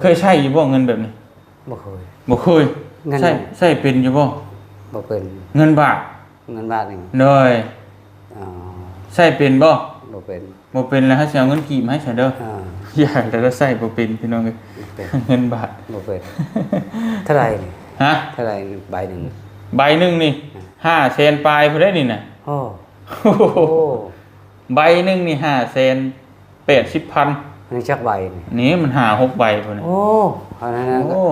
เคยใช้อยู่บ่เงินแบบนี้บ่เคย บ่เคยเงิน ใช้ใช้เป็นอยู่บ่บ่เป็นเงินบาทเงินบาทนี่โดยอ๋อใช้เป็นบ่บ่เป็นบ่เป็นแล้วให้สิเอาเงินกีบมาให้ฉันเด้ออ่าอย่าแต่ก็ใช้บ่เป็นพี่น้องเอ้ยบ่เป็นเงินบาทบ่เป็นเท่าไหร่นี่ฮะเท่าไหร่ใบหนึ่งใบหนึงนี่5แสนปลายพุ่นได้นี่น่ะ โอ้โอ้โหโอ้ใบหนึงนี่5แสน80,000มัน จักใบนี่นี่มันหาหกใบพุ่นน่ะโอ้เอานั้นนะโอ้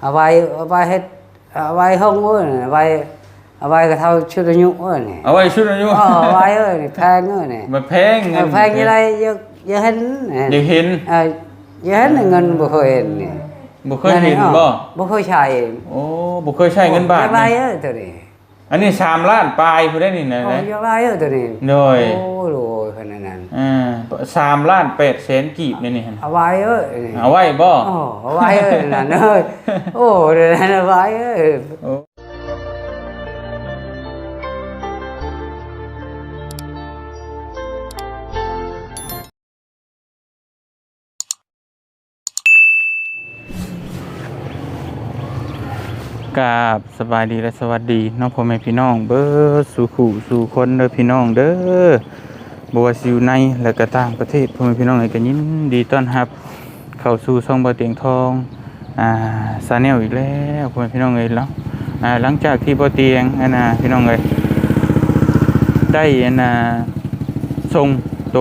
เอาไว้เอาไว้เฮ็ดเอาไว้ห้องเอ้ยเอาไว้เอาไว้ก็เท่าชุดอายุเอ้ยนี่เอาไว้ชุดอายุอ๋อเอาไว้เอ้ยนี่แพงเอ้ยนี่มาแพงเงิเอานแพงยังไงเยอะเยอะเห็นนี่อยากเห็นเออเยอะเห็นเงินบ่เคยเห็นนี่บ่เคยเห็นบ่บ่เคยใช้โอ้บ่เคยใช้เงินบาทอย่ใบนี่เอ้ยตัวนี้อันนี้สามล้านปลายพุ่นได้นี่นะโอ้นะยอย่าใบเอ้ยตัวนี้ โดยโอ้โหขนาดนั้น อ่าสามล้านแปดแสนกีบนี่นี่หั่นเอาไว้เอ้ยนี่เอาไว้บ่โอ้เอาไว้เอ้ยนั่นเอ้ยโอ้เดี๋ยวนั้นเอาไว้เอ้ยโอ้กราบสบายดีและสวัสดีน้องพ่อแม่พี่น้อง เบิดสู่ขู่สู่คนเด้อพี่น้องเด้อ บ่ว่าสิอยู่ในและก็ต่างประเทศพ่อแม่พี่น้องให้กันยินดีต้อนรับ เข้าสู่ช่องบ่เตียงทองอ่าซาแนลอีกแล้วพ่อแม่พี่น้องเอ้ยแล้วอ่าหลังจากที่บ่เตียงอันน่ะพี่น้องเอ้ยได้อันน่ะส่งโต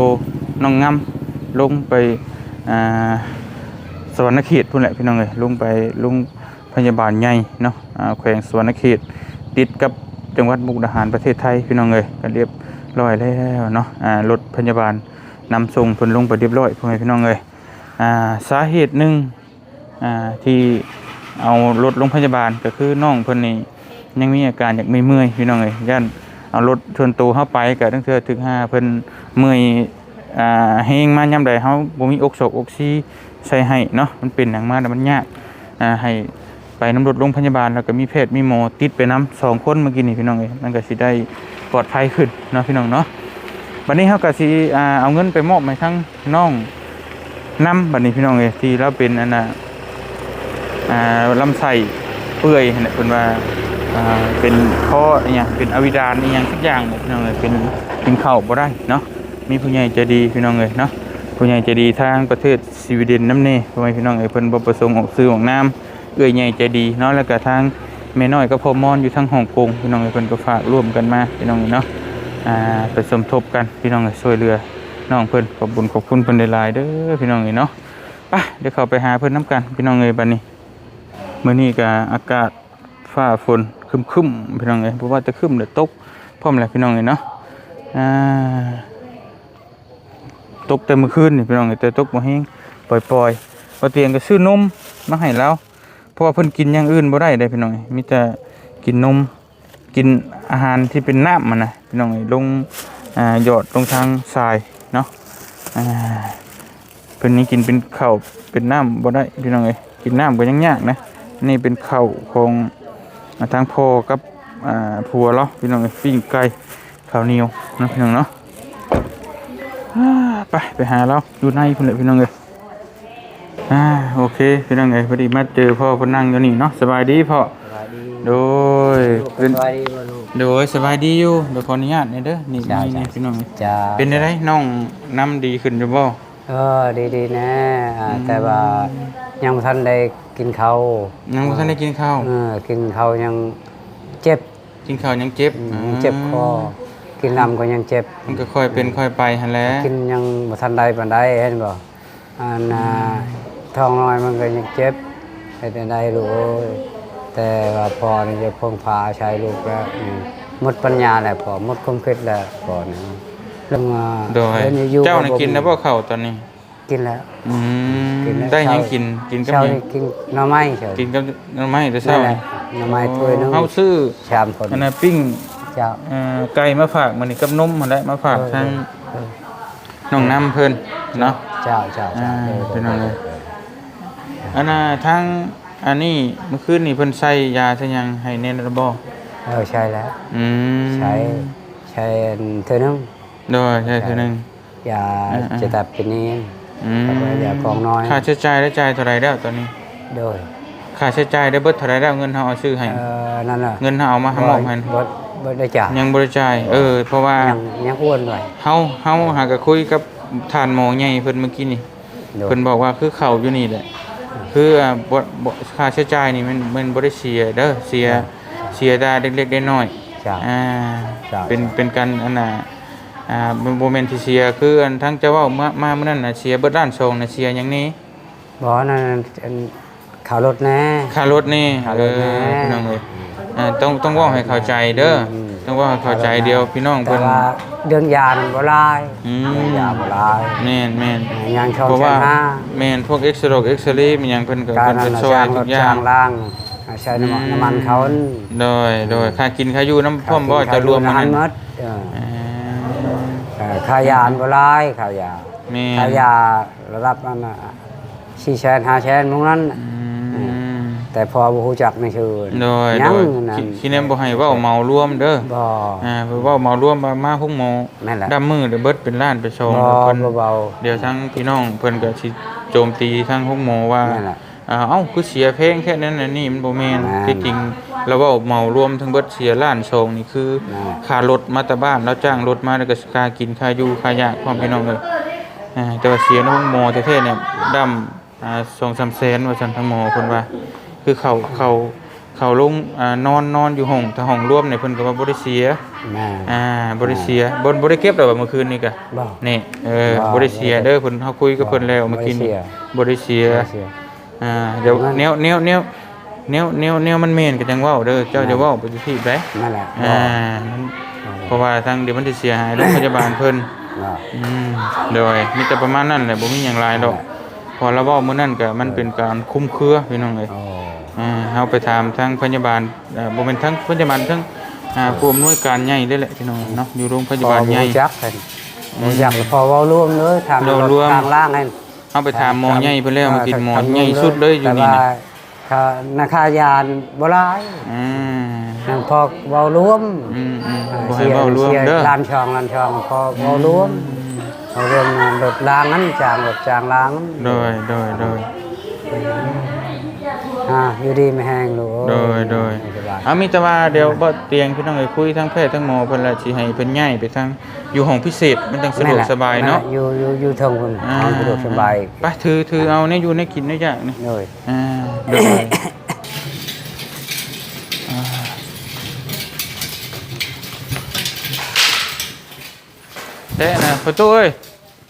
น้องงำลงไปอ่าสวรรณเขตพุ่นแหละพี่น้องเอ้ยลงไปลงพยาบาลใหญ่เนาะอ่าแขวงสวรรณเขต ติดกับจังหวัดมุกดาหารประเทศไทยพี่น้องเอ้ยก็เรียบ ร้อยแล้วเนาะอ่ารถพยาบาลนำส่งเพิ่นลงไปเรียบร้อยพ่อแม่พี่น้องเอ้ยอ่าสาเหตุหนึ่งอ่าที่เอารถโรงพยาบาลก็คือน้องเพิ่นนี่ยังมีอาการอยากไม่เมื่อยพี่น้องเอ้ยย่านเอารถชวนตัวเข้าไปก็ตั้งเทื่อถึงห้าเพิ่นเมื่อยอ่าเฮงมายามใดเฮาบ่มีอกศอกอกซีใส่ให้เนาะมันเป็นหยังมาแล้วมันยากอ่าให้ไปนำรถโรงพยาบาลแล้วก็มีแพทย์มีหมอติดไปนํสองคนเมื่อกี้นี่พี่น้องเอ้ยมันก็สิได้ ปลอดภัยขึ้นเนาะพี่น้องเนาะบัดนี้เฮาก็สิอ่าเอาเงินไปมอบให้ทั้งน้องนํบัดนี้พี่น้องเอ้ยที่เราเป็นอันน่ะอ่าลำไส้เปื่อยเนี่ยเป็นว่าอ่าเป็นข้ออหย่างเป็นอวิดานอีหย่างทุกอย่างพี่น้องเลยเป็นกินข้าวบ่ได้เนาะมีผู้ใหญ่ใจดีพี่น้องเลยเนาะผู้ใหญ่ใจดีทางประเทศสวีเดนน้ำเน่พ่อแม่พี่น้องเอ้ยเพิ่นบ่ประสงค์ออกซื้อออกน้ำเอื้อยใหญ่ใจดีเนาะแล้วก็ทาง แม่น้อยก็พอมอนอยู่ทางฮ่องกงพี่น้องเอ้ยเพิ่นก็ฝากร่วมกันมาพี่น้องเอ้ยเนาะอ่าไปสมทบกันพี่น้องเอ้ยช่วยเหลือน้องเพิ่นขอบคุญขอบคุณเพิ่นหลายๆเด้อพี่น้องเอ้ยเนาะไปเดี๋ยวเข้าไปหาเพิ่นน้ำกันพี่น้องเอ้ยบัดนี้มื่อนี้ก็อากาศฟ้าฝนครึมๆพี่น้องเอ้ยเพราะว่าจะคึมเดี๋ยวตกพร้อมแหละพี่น้องเอ้ยเนาะอ่าตกแต่เมื่อคืนนี่พี่น้องเอ้ยแต่ตกบ่แห้งปล่อยๆพอเตียงก็ซื้อนมมาให้แล้ว เพราะว่าเพิ่นกินอย่างอื่นบ่ได้เด้พี่น้องเอ้ยมีแต่กินนมกินอาหารที่เป็นน้ำมันนะพี่น้องเอ้ยลงหยอดลงทางทรายเนาะเพิ่นนี้กินเป็นข้าวเป็นน้ำบ่ได้พี่น้องเอ้ยกินน้ำก็ยังยากนะนี่เป็นข้าวของทางพ่อกับผัวเราพี่น้องเอ้ยปิ้งไก่ข้าวเหนียวนะพี่น้องเนาะไปไปหาเราอยู่ในพุ่นเลยพี่น้องเอ้ย อ่าโอเคพี่น้องเอ้ยพอดีมาเจอพ่อเพนนั่งอยู่นี่เนาะสบายดีพ่อสบายดีโดยลูกเป็นสบายดีบ่ลูกโดยสบายดีอยู่เดี๋ยวขออนุญาตนี่เด้อนี่จ้านี่จ้านี่พี่น้องเอ้ยจ้าเป็นได้น้องน้ำดีขึ้นอยู่บ่เออดีๆนะอ่าแต่ว่ายังบ่ทันได้กินข้าวยังบ่ทันได้กินข้าวเออกินข้าวยังเจ็บ กินข้าวยังเจ็บยังเจ็บคอกินน้ำก็ยังเจ็บ มันก็ค่อยเป็นค่อยไปหั่นแหละกินยังบ่ทันได้ปานใดเห็นบ่อันน่ะ ท้องน้อยมันก็ยังเจ็บเฮ็ดจั่งใดลูกเอ้ยแต่ว่าพอนี่จะพึ่งพาใช้ลูกแล้วอืมหมดปัญญาแล้วพอหมดความคิดแล้วพอนี่เรื่องอ่าโดยเรื่องอยู่เจ้าน่ะบ่กินแล้วบ่ข้าวตอนนี้ กินแล้วอืมกินแล้วได้หยังเช้ากินกินกับเช้าหยังนี่กินหน่อไม้เฉยกินกับหน่อไม้แต่เช้านั่นแหละนี่หน่อไม้ถ้วยหนึงเฮาซื้อชามคนอันน่ะปิ้งเจ้าเอ่อไก่มาฝากมื้อนี้กับนมมาได้มาฝากทางเออน้องน้ำเพิ่นเนาะเจ้าเจ้าเจ้าอ่าเออเป็นอะไร อันน่ะทางอันนี้เมื่อคืนนี่เพิ่นใส่ยาซะยังให้แน่นระบ่เออใช่แล้ว อืมใช้ใช้เธอนึงโดยใช่เทื่อหนึง ยาอ่าๆ จะตัดเป็นนี้อืมก็บ่อยากของน้อยค่าใช้จ่ายได้จ่ายเท่าไหรแล้วตอนนี้ โดยค่าใช้จ่ายได้เบิดเท่าไหรแล้วเงินเฮาเอาซื้อให้ เอ่อนั่นน่ะเงินเฮาเอามาให้มอบให้บ่บ่ได้จ่ายยังบ่ได้จ่าย เออ เพราะว่า ยังยังอ้วนไว้เฮาเฮาหากะคุยกับท่านหมอใหญ่เพิ่นเมื่อกี้นี่โดยเพิ่นบอกว่าคือเข้าอยู่นี่แหละ คืออ่าบ่บ่ค่าใช้จ่ายนี่มันมันบ่ได้เสียเด้อเสียเสียได้เล็กๆน้อยจ้ะๆอ่าจ้ะเป็นเป็นการอันน่ะอ่าบ่บ่แม่นที่เสียคืออันทั้งเจ้าเว้ามามามื้อนั้นน่ะเสียเบิดล้านสองน่ะเสียหยังนี้บ่นั่นอันข่าวรถแน่ค่ารถนี่ค่าเอรอถแน่พี่น้องเอ้ยอ่าต้องต้องเว้าให้เข้าใจเด้อ อมต้องเว้าให้เข้าใจเดียวพี่น้องแต่เพิ่น ว่าเดือนยานั่นบ่หลายอืมเดือนยาบ่หลายแม่นแม่นยังชอบเพราะแสว่านห้าแม่นพวกเอ็กซ์โรเอ็กซเรย์มันหยังเพิ่นก็การเพิ่นนั้นจะน่ะช่วยจ้างรทุถกอย่าจ้าง งล่างใช้น้ำมันน้ำมันเขาโดยโดยค่ากินค่าอยู่น้ำพ่อมบ่จะรวมมัมันนหมนั้นดเอออ่าเอ่อค่ายาอันบ่หลายค่ายาแม่ค่ายาระดับนั้นน่ะ4แสน5แสนมงนั้นน่ะอืม แต่พอบ่ฮู้จักในชื่อโดยยัโดงยนั่นคิคิดแนมบ่ให้เว้าเมารวมเด้อบ่ อ่าเพิ่นเว้าเมารวมมามาหุ้งหมอแม่นแหละ ดำมือเดี๋ยวเบิดเป็นล้านไปชงบ่เพิ่น บ่เบา เดี๋ยวทั้งพี่น้องเพิ่นก็สิโจมตีทั้งหุ้งหมอว่านั่นแหละอ่าเอ้าคือเสียเพลงแค่นั้นน่ะนี่มันบ่แม่นแม่นที่จริงเราเว้าเมารวมทั้งเบิดเสียล้านชงนี่คือนั่นแหละค่ารถมาแต่บ้านแล้วจ้างรถมาแล้วก็ค่ากินค่าอยู่ค่ายาความพี่น้องเลยอ่าแต่ว่าเสียน้องหมอแท้ๆเนี่ยดำอ่าสองสามแสนว่าซั่นทั้งหมอเพิ่นว่า คือเขาเขาเขาลงอ่านอนนอนอยู่ห้องถ้าห้องร่วมเนี่ยเพิ่นก็ว่าบ่ได้เสียแม่ อ่าบ่ได้เสียบ่บ่ได้เก็บดอกว่าเมื่อคืนนี่ก็บ่นี่เออบ่บ่ได้เสียเด้อเพิ่นเฮาคุยกับเพิ่นแล้วเมื่อกี้นี่บ่ได้เสีย บ่ได้เสีย อ่าเดี๋ยวงั้น แนวแนวแนวแนวแนวแนวมันแม่นก็จังเว้าเด้อเจ้าจะเว้าไปที่ไดนั่นแหละอ่ามันเพราะว่าทางเดี๋ยวมันจะเสียหายโรงพยาบาลเพิ่นบ่อืมโดยมีแต่ประมาณนั้นแหละบ่มีหยังหลายดอกพอเราเว้ามื้อนั้นก็มันเป็นการคุ้มเครือพี่น้องเอ้ยโอ้อ่า เฮาไปถามทางพยาบาลเอ่อบ่แม่นทั้งพยาบาลทั้งอ่าผู้อำนวยการใหญ่เลยแหละพี่น้องเนาะอยู่โรงพยาบาลใหญ่พอรู้จักกันรู้จักแล้วพอเว้ารวมเลยทำเว้ารวมทางล่างให้เฮาไปถามหมอใหญ่เพิ่นแล้วมากินหมอใหญ่สุดเลยอยู่นี่แต่นะว่าค่านาคายานบ่หลายอืมนั่นพอเว้ารวมอืมอืมบ่ให้เว้ารวมเด้อลานช่องลานช่องพอเว้ารวมเอารวมรถรางนั้นจางรถจางรางนั้นโดยโดยโดย อ่าอยู่ดีไม่แห้งลูกโดยโดยไม่สบายเอามีแต่ว่าเดี๋ยวบ่เตียงพี่น้องเอ้ยคุยทั้งแพทย์ทั้งหมอเพิ่นละสิให้เพิ่นย้ายไปทางอยู่ห้องพิเศษมันจังสะดวกสบายเนาะอยู่อยู่อยู่เทางคุณอ่าเอาสะดวกสบายไปถือถือเอาเนี่ยอยู่ในกินในอยากนี่เลยอ่าโดยอ่าเด้นะประตูเอ้ย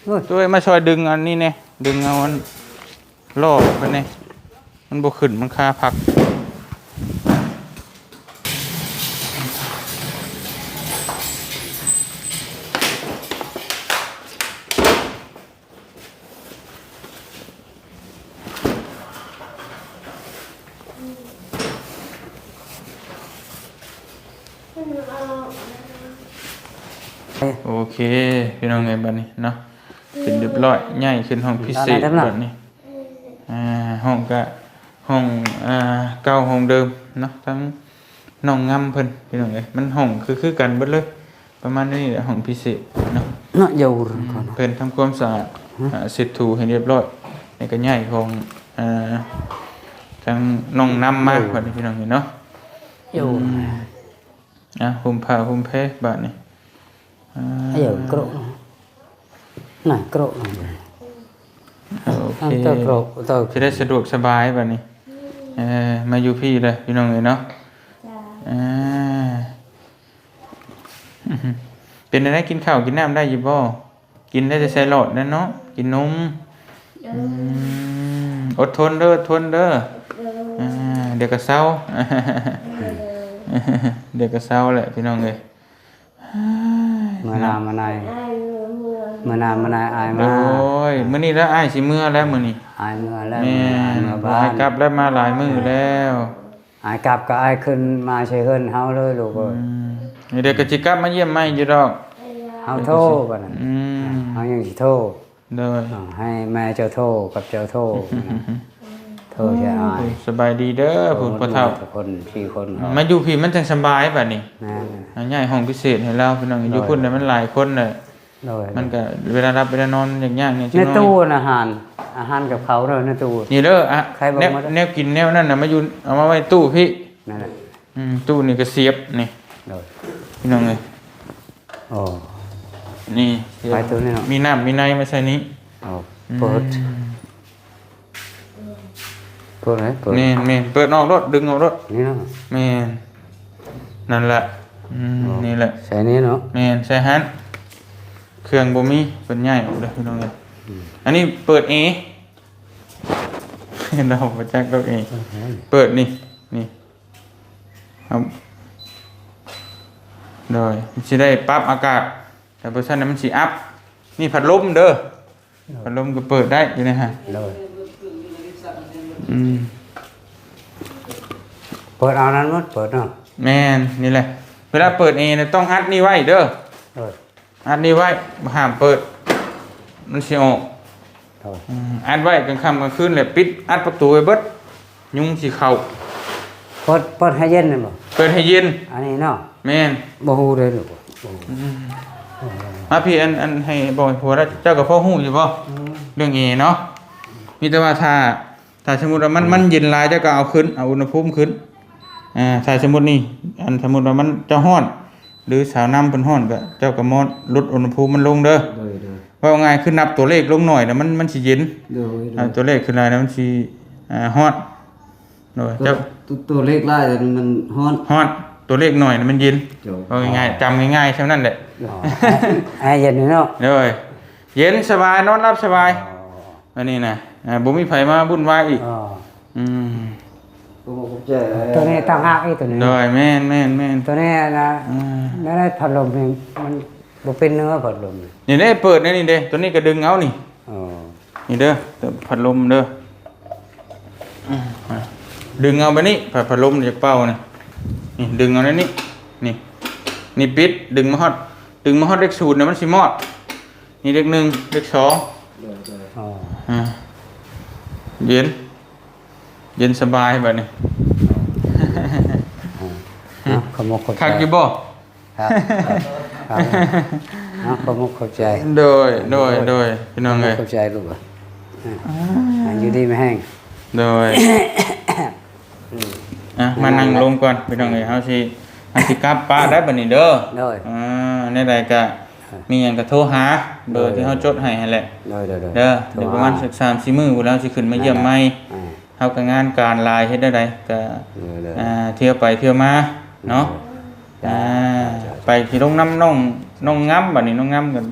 นู่นตัวเอ้ยมาช่วยดึงอันนี้เนี่ยดึงเอาอันล่อไปเนี่ย มันบ่ขึ้นมันคาพัก โอเคพี่น้องไงบัดนี้เนาะเป็นเรียบร้อยใหญ่ขึ้นห้องพิเศษแบบนี้อ่าห้องก็ ห้องอ่าเก่าห้องเดิมเนาะทั้งน้องงำเพิ่นพี่น้องเอ้ยมันห้องคือคือกันเบิดเลย ประมาณนี้แหละห้องพิเศษเนาะเนาะอยู่ก่อนเพิ่นทำความสะอาดอ่าเสร็จถูให้เรียบร้อยนี่ก็ใหญ่ของอ่าทั้งน้องนำมากบัดนี้พี่น้องเห็นเนาะอยู่อะห่มผ้าห่มแพรบาดนี้อ่าอยู่กรุน่ะกรุโอเคอันเตอร์กรุเตอร์จะได้สะดวกสบายแบบนี้ เออมาอยู่พี่เลยพี่น้องเลยเนาะอ่าอื้อหือเป็นอะไรกินข้าวกินน้ำได้อยิบ่กินได้จะใส่หลอดนะเนาะกินนมอืมอดทนเด้ออดทนเด้ออ่าเดี๋ยวก็เศร้าเดี๋ยวก็เศร้าแหละพี่น้องเลยมานามานาย มานามานายอายโดมายมื้อนี้แล้วอ้ายสิเมื่อแล้วมื้อนี้อายเมื่อแล้วแม่อายนเมื่อบ่บ้าให้นกลับแล้วมาหลายมื้อแล้วอายกลับก็อายขึ้นมาใช้เฮิรนเฮาเลยลูกเอ้ยอืมเดี๋ยวก็จิกลับมาเยี่ยมใหม่อยู่ดอกเฮาโทรบัดนั้นอืมเฮายังสิโทรโดยอ่าให้แม่เจ้าโทรกับเจ้าโทรนะโทรใช่อายสบายดีเด้อผู้พ่อเฒ่าทุกคนสี่คนมาอยู่พี่มันจังสบายบัดนี้แม่นอันใหญ่ห้องพิเศษให้เราพี่น้องอยู่พุ่นน่ะมันหลายคนน่ะ โดยมันก็เวลารับเวลานอนอย่างยากเนี่ยในตู้น่ะอาหาร อาหารกับเขาเด้อในตู้นี่เด้ออะใครบอกแนวมาด้วยแนวกินแนวนั่นน่ะมาอยู่เอามาไว้ตู้พี่นั่นแหละอืมตู้นี่ก็เสียบนี่โดยพี่น้องเอ้ยโอ้นี่เสียบไว้ตู้นี่เนาะมีน้ำมีในมาใส่นี้โอ้เปิดเปิดไหนเปิดนี่นี่เปิดออกรถดึงออกรถนี่เนาะแม่นนั่นแหละอืมนี่แหละใส่นี้เนาะแม่นใช่ฮัน เครื่องบ่มีเป็นใหญ่ออกเลยพี่น้องเอ้ยอันนี้เปิดเอเราบ่จักเราเองเปิดนี่นี่ครับโดยมันสิได้ปรับอากาศ แต่เพราะฉะนั้นมันสิอัพนี่พัดลมเด้อพัดลมก็เปิดได้อยู่นะฮะโดยอืมเปิดเอานั้นหมดเปิดเนาะแม่นนี่แหละ เวลาเปิดเองเนี่ยต้องอัดนี่ไว้เด้อโดย อัดนี่ไว้ห้ามเปิด มันสิออกโดยอืมอัดไว้กลางค่ำกลางคืนเลยปิด อัดประตูไว้เบิดยุงสิเข้าเปิดเปิดให้เย็นเลยบ่เปิดให้เย็น อันนี้เนาะแม่นบ่ฮู้เลยลูกบ่ฮู้มาพี่อันอันให้บอกให้ผัวแล้วเจ้ากับพ่อหู้อยู่ป่ะเรื่องเอเนาะมีแต่ว่าถ้าถ้าสมมติว่ามันมันเย็นหลายเจ้าก็เอาขึ้นเอาอุณหภูมิขึ้นอ่าถ้าสมมตินี่อันสมมติว่ามันเจ้าห้อน หรือสาวน้ำเป็นห้อนก็เจ้าก็มอดลดอุณหภูมิมันลงเด้อโดยโดยว่าง่ายคือนับตัวเลขลงหน่อยนะมันมันสิเย็นโดยโดอ่ายตัวเลขขึ้นหลายนะมันสิอ่าฮ้อนโดยเจ้าตัวตัวเลขไล่มันฮ้อนฮ้อนตัวเลขหน่อยนะมันเย็นโดย เอาง่ายๆจำง่ายๆใช่นั้นแหละให้เย็นนี่เนาะเลยเย็นสบายนอนรับสบาย อันนี้นะอ่าบ่มีไผมาบุ่นวายอีกอ๋ออืม ตัวนี้ตั้งหักอีกตัวนี้โดยแม่นแม่นแม่นตัวนี้นะอ่านั่นพัดลมนี่มันบ่เป็นเนื้อพัดลมนี่นี่เด้เปิดนี่นี่เด้ตัวนี้ก็ดึงเอานี่อ๋อนี่เด้อตัวพัดลมเด้ออืมอะดึงเอาไปนี่พัดพัดลมจากเป้านี่นี่ดึงเอาในนี่นี่นี่ปิดดึงมาฮอดดึงมาฮอดเลขศูนย์เนี่ยมันสิมอด นี่เลขหนึ่งเลขสองอ๋ออ่าเย็น เย็นสบายแบบนี้เนาะขโมกเข้าใจคักอยู่บ่ครับครับเนาะขโมกเข้าใจ โดย โดย โดยพี่น้องเลยเข้าใจลูกอะอ่าอยู่ดีไม่แห้ง โดยอะมานั่งลงก่อนพี่น้องเลยเฮาสิเฮาสิกลับป้าได้บัดนี้เด้อโดยอ่าในใดก็มีหยังก็โทรหาเบอร์ที่เฮาจดให้หั่นแหละโดยโดยโดยเด้อเดี๋ยวประมาณสัก3-4มื้อพุ่นแล้วสิขึ้นมาเยี่ยมใหม่อ่า เฮาก็งานการหลายเฮ็ดได้ไดก็โดยโดยอ่าเที่ยวไปเที่ยวมาเนาะจ้าอ่าไปที่โรงน้ำน้องน้องง้ำบัดนี้น้องง้ำกัน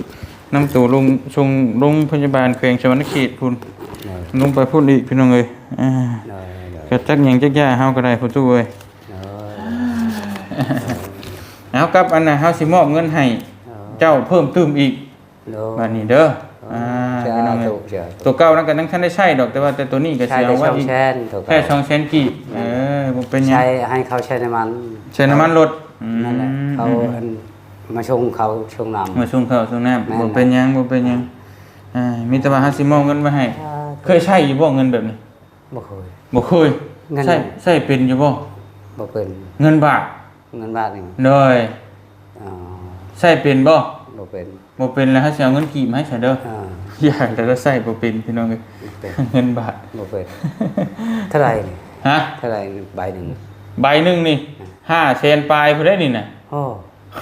น้ำตัวลงชงโรงพยาบาลแขวงชวนเขตพุ่นโดยลงไปพุ่นอีกพี่น้องเอ้ยอ่าโดยโดยก็จักหยังจักย่าเฮาก็ได้พุ่นตู้เอ้ยโดยเอากับอันน่ะเฮาสิมอบเงินให้เจ้าเพิ่มเติมอีกโดบัยดนี้เด้ออ่า จ้าพี่น้องเอ้ยถูกจ้าตัวเก่านั้นก็ยังทันได้ใช้ดอกแต่ว่าแต่ตัวนี้ก็ใช้สิได้เอาไว้ช่องอีกแชนถูกแค่2แสนกีบเออบ่เป็นหยังใช้ให้เขาใช้น้ำมันใช้น้ำมันรถอืมนั่นแหละเขาอันมาชงเขาชงน้ำ มาส่งข้าวส่งน้ำแม่นบ่เป็นหยังบ่เป็นหยังอ่ามีแต่ว่าเฮาสิมอบเงินไว้ให้เคยใช้อยู่บ่เงินแบบนี้บ่เคย บ่เคยเงิน ใช้ใช้เป็นอยู่บ่บ่เป็นเงินบาทเงินบาทนี่โดยอ๋อใช้เป็นบ่บ่เป็น บ่เป็นแล้วเฮาสิเอาเงินกีบมาให้ซะเด้ออ่าอยากแต่ก็ใช้บ่เป็นพี่น้องเอ้ยเป็นเงินบาทบ่เป็นเท่าไหร่นี่ฮะเท่าไหร่นี่ใบหนึ่งใบหนึงนี่5แสนปลายพุ่นได้นี่น่ะโอ้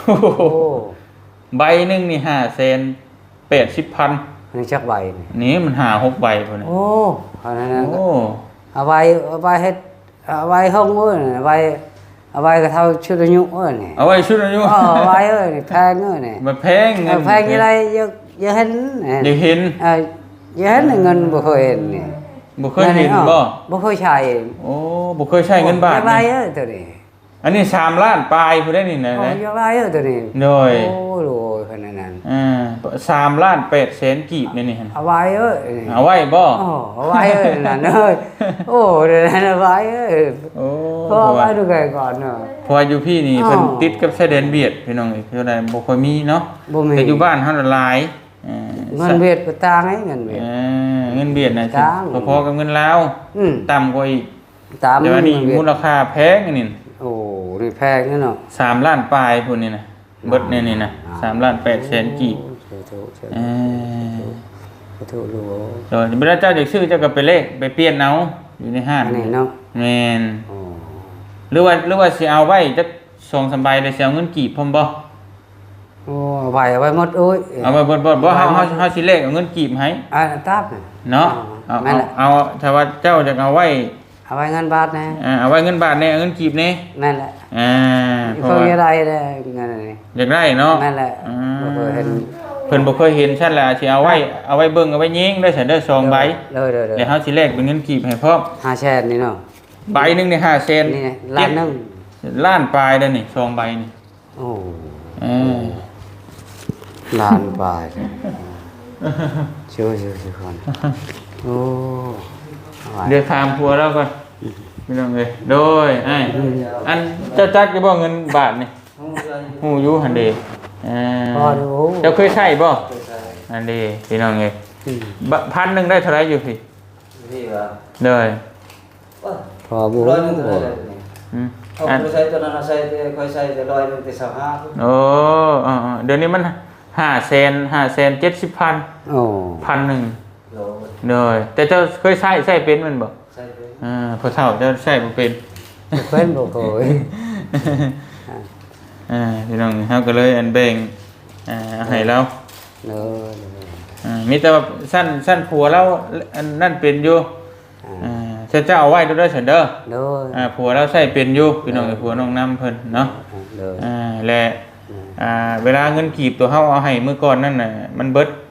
โอ้โหโอ้ใบหนึงนี่5แสน80,000นี่จักใบนี่นี่มันหาหกใบพุ่นน่ะโอ้อันนั้นนะโอ้เอาไว้เอาไว้เฮ็ดเอาไว้ห้องเอ้ยเอาไว้ เอาไว้ก็เท่าชุดอายุเอ้ยนี่เอาไว้ชุดอายุ อ๋อเอาไว้เอ้ยนี่แพงเอ้ยนี่มันแพงเงิเอานแพงยังไงเยอะเยอะเห็นนี่เดี๋ยวเห็นเออเยอะเห็นเงินบ่เคยเห็นนี่บ่เคยเห็นบ่บ่เคยใช้โอ้บ่เคยใช้เงินบาทจักใบนี่เอ้ยตัวนี้อันนี้สามล้านปลายผู้ได้นี่นะโอ้นะยจักใบเอ้ยตัวนี้โดยโอ้โหขนาดนั้น อ่าสามล้านแปดแสนกีบนี่นี่หั่นเอาไว้เอ้ยเอาไว้บ่โอ้เอาไว้เอ้ยนั่นเอ้ยโอ้เดี๋ยวนั้นเอาไว้เอ้ยโอ้ก็เอาไว้ดูแกก่อนเนาะเพราะว่าอยู่พี่นี่อ๋อเพิ่นติดกับชายแดนเบียดพี่น้องเอ้ยคืออะไรบ่ค่อยมีเนาะบ่มีแต่อยู่บ้านเฮาน่ะหลายอ่าเงินเวียดก็ต่างไอ้เงินเวียดอ่าเงินเบียดน่ะสิต่างพอๆกับเงินลาวอืมต่ำกว่าอีกตามแต่ว่านี่เงินเวียดมูลค่าแพงอันนี้น่ะโอ้นี่แพงนั่นเนาะสามล้านปลายพุ่นนี่นะเบิดนี่นี่นะ สามล้านแปดแสนกีบโอ้โหธุสาเอธุอสาธุลูกโดยเวลาเจ้าจะชื่อเจ้าก็ไปเลขไปเปลี่ยนเอาอยู่ในห้าอังนนี้เนาะแมนอ๋อหรือว่าหรือว่าสิเอาไว้จักสองสามใบเลยสิเอาเงินกีบพร้อมบ่โอ้ไว้ไว้หมดโอ้ยเอาไว้บ่บ่บ่เฮาเฮาเฮาสิเลขเอาเงินกีบให้อ่าตับเนาะเอาแม่นเอาแหละเอาถ้าว่าเจ้าจะเอาไว้ เอาไว้เงินบาทนะอ่าเอาไว้เงินบาทในเอาเงินกีบนี่นั่นแหละอ่าเพเพิ่ราะงว่าจะได้ได้เงินนี่อยากได้เนาะนั่นแหละอืมบ่เคยเห็นเพิ่นบ่เคยเห็นชั้นละสิเอาไว้เอาไว้เบิ่งเอาไว้ยิงได้ซั่นเด้อสองใบเลยเลยเลยเดี๋ยวเฮาสิแลกเป็นเงินกีบให้พร้อมห้าแสนนี่เนาะใบหนึงนี่5เซนนี่ไงล้านหนึงล้านปลายเด้อนี่สองใบนี่โอ้เออล้านบาทช่วยช่วยช่วยคนโอ้เอาไว้เดี๋ยวถามผัวแล้วก่อน พี่น้องเอ้ยโดยไอ้อันเจ้าจักจะบ่เงินบาทนี่ฮู้อยู่หั่นเด้เอ่พอดูเจ้าเคยใช้บ่อันเด้พี่น้องเอ้ยอืมบะพันหนึงได้เท่าไหร่อยู่พี่นี่ว่าเลยพอบูร้อยหนึงเท่าไหร่เลยนี่อืมเอาอันไปใช้ตัวนั้นเอาใช้แต่ค่อยใช้แต่ร้อยหนึงแต่สามห้าโอ้อ่าๆเดี๋ยวนี้มันห้าเซนห้าเซนเจ็ดสิบพันโอ้พันหนึ่งโลเลยแต่เจ้าเคยใช้ใช้เป็นมันบ่ใช้ไป อ่าพอเท่าเจ้าใช้บ่เป็นเพิ่นบ่เคยอ่าพี่น้องเฮาก็เลยอันแบ่งอ่าเอาให้เราเนอะอ่ามีแต่ว่าสั้นสั้นผัวเราอันนั่นเป็นอยู่อ่าเจ้าเจ้าเอาไว้ดูด้วยเถิดเด้อเนอะอ่าผัวเราใช้เป็นอยู่พี่น้องเอ้ยผัวน้องน้ำเพิ่นเนาะเนอะอ่าและอ่าเวลาเงินกีบตัวเฮาเอาให้มื้อก่อนนั่นน่ะมันเบิด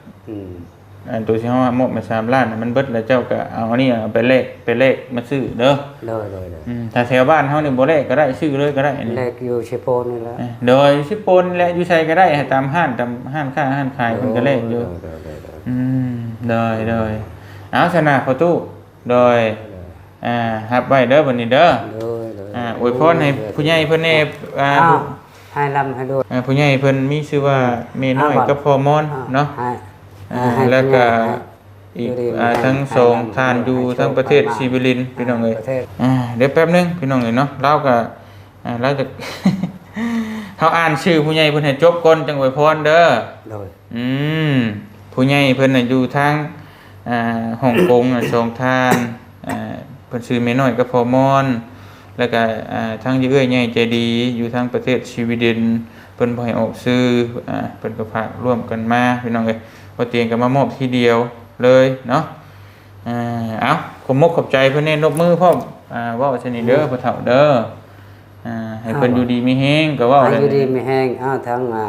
อืม อันตัวที่เฮามอบมา3ล้านน่ะมันเบิดแล้วเจ้าก็เอาอันนี้เอาไปเลขไปเลขมาซื้อเด้อเนอะเนอะเนอะอืมถ้าแถวบ้านเฮานี่บ่เลขก็ได้ซื้อเลยก็ได้อันนี้เลขอยู่เชโปนนี่แหละอ่าโดยสิปนและอยู่ไสก็ได้ให้ตามห้านตามห้านค้าห้านขายเพิ่นก็เลขอยู่เนอะเนอะเนอะเนอะอืมโดยโดยเอาชนะประตูโดยอ่ารับไว้เด้อบัดนี้เด้อเนอะเนอะอ่าอวยพรให้ผู้ใหญ่เพิ่นแน่อ่าอ้าวให้ลำให้ด้วยอ่าผู้ใหญ่เพิ่นมีชื่อว่าเมน้อยกับพ่อมอนเนาะ ให้อ่าให้ แล้วก็ให้อีกอยู่ดีอ่ามีแรงทั้งสองให้นำทานอยู่ให้ทั้งประเทศโชคซีบิลินพี่น้องเอ้ยประเทศอ่าเดี๋ยวแป๊บนึงพี่น้องเอ้ยเนาะเราก็อ่าเราจะเขาอ่านชื่อผู้ใหญ่เพิ่นให้จบก่อนจังอวยพรเด้อโดยอืมผู้ใหญ่เพิ่นน่ะอยู่ทางอ่าฮ่องกงน่ะสองทานอ่าเพิ่นชื่อเมน้อยกับพ่อมอน แล้วก็อ่าทางเอื้อยใหญ่ใจดีอยู่ทางประเทศสวีเดนเพิ่นบ่ให้ออกซื้ออ่าเพิ่นก็ฝากร่วมกันมาพี่น้องเอ้ยพ อเตียงก็มามอบทีเดียวเลยเนาะอ่าเอาขอบมกขอบใจเพิ่นแน่นบมือพร้อมอ่าเว้าชนิดเด้อพ่อเฒ่าเด้ออ่าให้เพิ่นอยู่ดีมีแฮงก็เว้าให้ได้อยู่ดีไม่แห้งอ้าวทั้งอ่า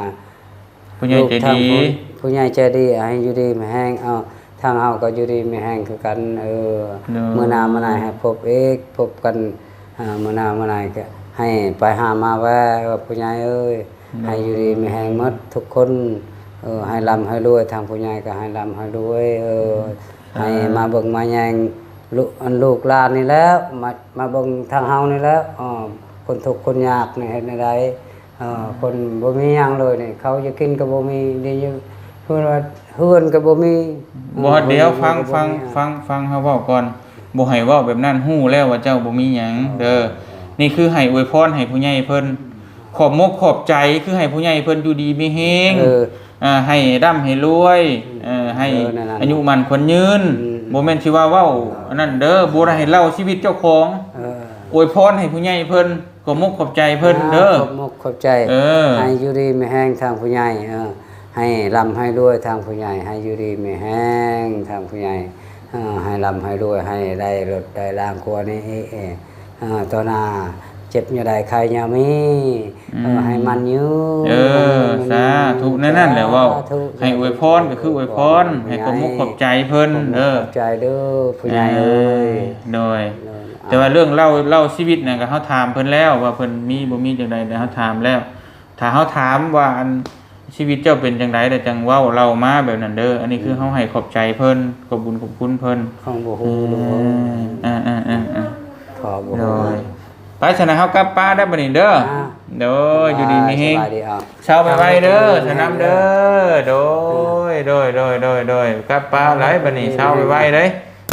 ผู้ใหญ่ใจดีลูกทางผู้ผู้ใหญ่ใจดีให้อยู่ดีไม่แห้งเอาทางเฮาก็อยู่ดีไม่แห้งคือกันเออเนอะมื้อหน้ามื้อไหนให้พบเอกพบกันอ่ามื้อหน้ามื้อไหนก็ให้ไปหามาแว่าว่าผู้ใหญ่เอ้ยให้อยู่ดีไม่แห้งหมดทุกคน เออให้ร่ำให้รวยทางผู้ใหญ่ก็ให้ร่ำให้รวยเออให้มาเบิ่งมาแยงลูกอันลูกหลานนี่แล้วมามาเบิ่งทางเฮานี่แล้วอ๋อคนทุกข์คนยากนี่เฮ็ดได้เอ่อคนบ่มีหยังเลยนี่เขาจะกินก็บ่มีเดี๋ยวอยู่เพื่อนว่าเฮือนก็บ่มีบ่เดี๋ยวฟังก็บ่ฟังมีฟังฟังเฮาเว้าก่อนบ่ให้เว้าแบบนั้นฮู้แล้วว่าเจ้าบ่มีหยังเด้อนี่คือให้อวยพรให้ผู้ใหญ่เพิ่นขอบมกขอบใจคือให้ผู้ใหญ่เพิ่นอยู่ดีมีแฮง เอออ่าให้ร่ำให้รวยเอ่อให้เออนั่นๆอายุมันคนยืนอืมบ่แม่นสิว่าเว้าอันนั้นเด้อบ่ได้ให้เล่าชีวิตเจ้าของเอออวยพรให้ผู้ใหญ่เพิ่นขอบมกขอบใจเพิ่นเด้อ ขอบมกขอบใจเออ ให้อยู่ดีมีแห้งทางผู้ใหญ่เออให้ร่ำให้รวยทางผู้ใหญ่ ให้อยู่ดีมีแห้งทางผู้ใหญ่เออให้ร่ำให้รวยให้ได้รถได้ร่างครัวนี้เออเออต่อหน้า เจ็บอย่าได้ใครอย่ามีเออให้มันยืนเออสาธุนั่นนั่นแหละเว่าสธุให้อวยพรก็คืออวยพรให้ขอบมุกขอบใจเพิ่นเด้อขอบใจเด้อผู้ใหญ่เอ้ยโดยเด้อแต่ว่าเรื่องเล่าเล่าชีวิตน่ะก็เฮาถามเพิ่นแล้วว่าเพิ่นมีบ่มีจังใดแต่เฮาถามแล้ว ถ้าเฮาถามว่าอันชีวิตเจ้าเป็นจังไดแต่จังเว้าเล่ามาแบบนั้นเด้ออันนี้คือเฮาให้ขอบใจเพิ่นขอบบุญขอบคุณเพิ่นของบ่อืฮู้เด้อมอ่าอ่าอ่าอ่าขอบ่โดฮู้ย ไปชนะเฮากลับป้าได้บัดนี้เด้ออ่าโดยอยู่ดีมีเฮงสบายดีอะเช้าไปไว้เด้อสนามเด้อโดยโดยโดยโดยโดยกลับป้าไหลบัดนี้เช้าไปไว้เด้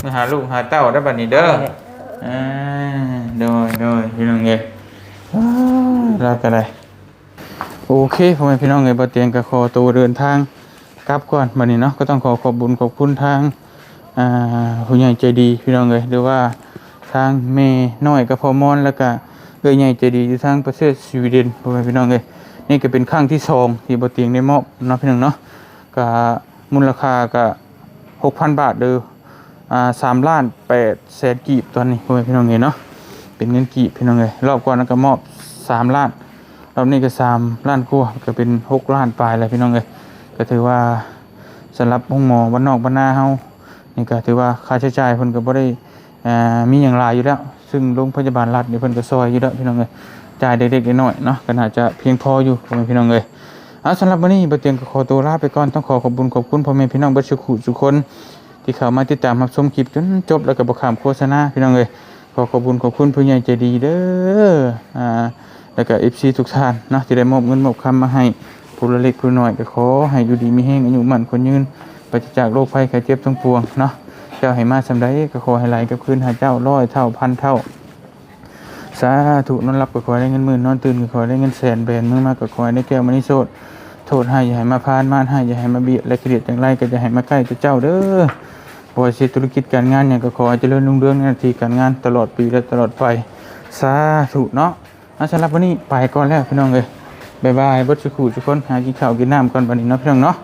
มาหาลูกหาเต้าได้บัดนี้เด้ออ่าโดยโดยพี่น้องเอ้ยอ้าวรักกันเลยโอเคพ่อแม่พี่น้องเอ้ยบ่เตียงก็ขอตัวเดินทางกลับก่อนบัดนี้เนาะก็ต้องขอขอบบุญขอบคุณทางอ่าผู้ใหญ่ใจดีพี่น้องเอ้ยหรือว่า ทางแม่น้อยกับพอมอนแล้วก็เอ้ยใหญ่ใจดีอยู่ทางประเทศสวีเดนพ่อแม่พี่น้องเอ้ยนี่ก็เป็นครั้งที่สองที่บ่เตียงได้มอบเนาะพี่น้องเนาะก็มูลค่าก็6,000บาทเด้ออ่า3ล้าน8แสนกีบตอนนี้พ่อแม่พี่น้องเอ้ยเนาะเป็นเงินกีบพี่น้องเอ้ยรอบก่อนก็มอบ3ล้านรอบนี้ก็สามล้านกว่าก็เป็นหกล้านปลายแล้วพี่น้องเอ้ยก็ถือว่าสำหรับห้องหมอบ้านนอกบ้านนาเฮานี่ก็ถือว่าค่าใช้จ่ายเพิ่นก็บ่ได้ อ่ามีหยังหลายอยู่แล้ว ซึ่งโรงพยาบาลรัฐนี่เพิ่นก็ซอยอยู่แล้วพี่น้องเอ้ยจ่ายเด็กๆน้อยๆเนาะก็น่าจะเพียงพออยู่พ่อแม่พี่น้องเอ้ยเอาสำหรับวันนี้บ่เตียงก็ขอตัวลาไปก่อนต้องขอขอบคุณขอบคุณพ่อแม่พี่น้องเบิดทุกคู่ทุกคน ที่เข้ามาติดตามรับชมคลิปจนจบแล้วก็บ่ข้ามโฆษณาพี่น้องเอ้ยขอขอบคุณขอบคุณผู้ใหญ่ใจดีเด้ออ่าแล้วก็ FC ทุกท่านเนาะที่ได้มอบเงินมอบคำมาให้ผู้ละเล็กผู้น้อยก็ขอให้อยู่ดีมีแห้งอายุมั่นคนยืนปราศจากโรคภัยไข้เจ็บทั้งปวงเนาะ เจ้าให้มาสำใดก็ขอให้ไหลกับคืนหาเจ้าร้อยเท่าพันเท่าสาธุนอนรับก็ขอได้เงินหมื่นนอนตื่นก็ขอได้เงินแสนแบนมือมากก็ขอได้แก้วมณีโสดโทษให้อย่าให้มาพานมานให้อย่าให้มาเบียดและเกลียดอย่างไรก็จะให้มาใกล้ตัวเจ้าเด้อปล่อยสิธุรกิจการงานเนี่ยก็ขอให้เจริญรุ่งเรืองในหน้าที่การงานตลอดปีและตลอดไปสาธุเนาะอาสำหรับวันนี้ไปก่อนแล้วพี่น้องเลยบายบายบดสุขุทุกคนหากินข้าวกินน้ำก่อนวันนี้เนาะพี่น้องเนาะ